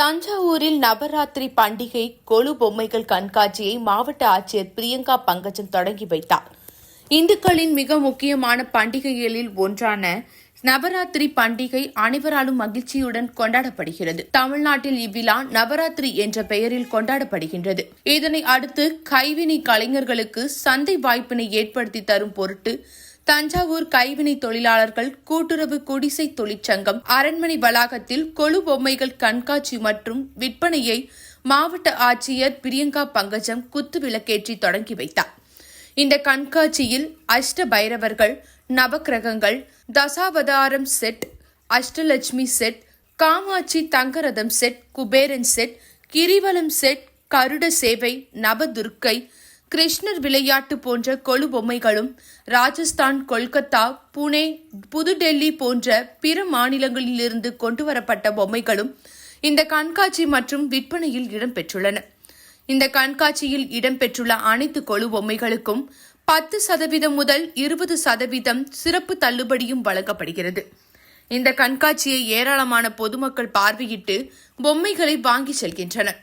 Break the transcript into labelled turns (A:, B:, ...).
A: தஞ்சாவூரில் நவராத்திரி பண்டிகை கொலு பொம்மைகள் கண்காட்சியை மாவட்ட ஆட்சியர் பிரியங்கா பங்கஜன் தொடங்கி வைத்தார். இந்துக்களின் மிக முக்கியமான பண்டிகைகளில் ஒன்றான நவராத்திரி பண்டிகை அனைவராலும் மகிழ்ச்சியுடன் கொண்டாடப்படுகிறது. தமிழ்நாட்டில் இவ்விழா நவராத்திரி என்ற பெயரில் கொண்டாடப்படுகின்றது. இதனை அடுத்து கைவினை கலைஞர்களுக்கு சந்தை வாய்ப்பினை ஏற்படுத்தி தரும் பொருட்டு தஞ்சாவூர் கைவினை தொழிலாளர்கள் கூட்டுறவு குடிசை தொழிற்சங்கம் அரண்மனை வளாகத்தில் கொழு பொம்மைகள் கண்காட்சி மற்றும் விற்பனையை மாவட்ட ஆட்சியர் பிரியங்கா பங்கஜம் குத்து விளக்கேற்றி தொடங்கி வைத்தார். இந்த கண்காட்சியில் அஷ்ட பைரவர்கள் நவக்கிரகங்கள் தசாவதாரம் செட் அஷ்டலட்சுமி செட் காமாட்சி தங்கரதம் செட் குபேரன் செட் கிரிவலம் செட் கருட சேவை நவதுர்க்கை கிருஷ்ணர் விளையாட்டு போன்ற கொழு பொம்மைகளும் ராஜஸ்தான் கொல்கத்தா புனே புதுடெல்லி போன்ற பிற மாநிலங்களிலிருந்து கொண்டுவரப்பட்ட பொம்மைகளும் இந்த கண்காட்சி மற்றும் விற்பனையில் இடம்பெற்றுள்ளன இந்த கண்காட்சியில் இடம்பெற்றுள்ள அனைத்து கொழு பொம்மைகளுக்கும் பத்து சதவீதம் முதல் இருபது சதவீதம் சிறப்பு தள்ளுபடியும் வழங்கப்படுகிறது. இந்த கண்காட்சியை ஏராளமான பொதுமக்கள் பார்வையிட்டு பொம்மைகளை வாங்கி செல்கின்றனர்.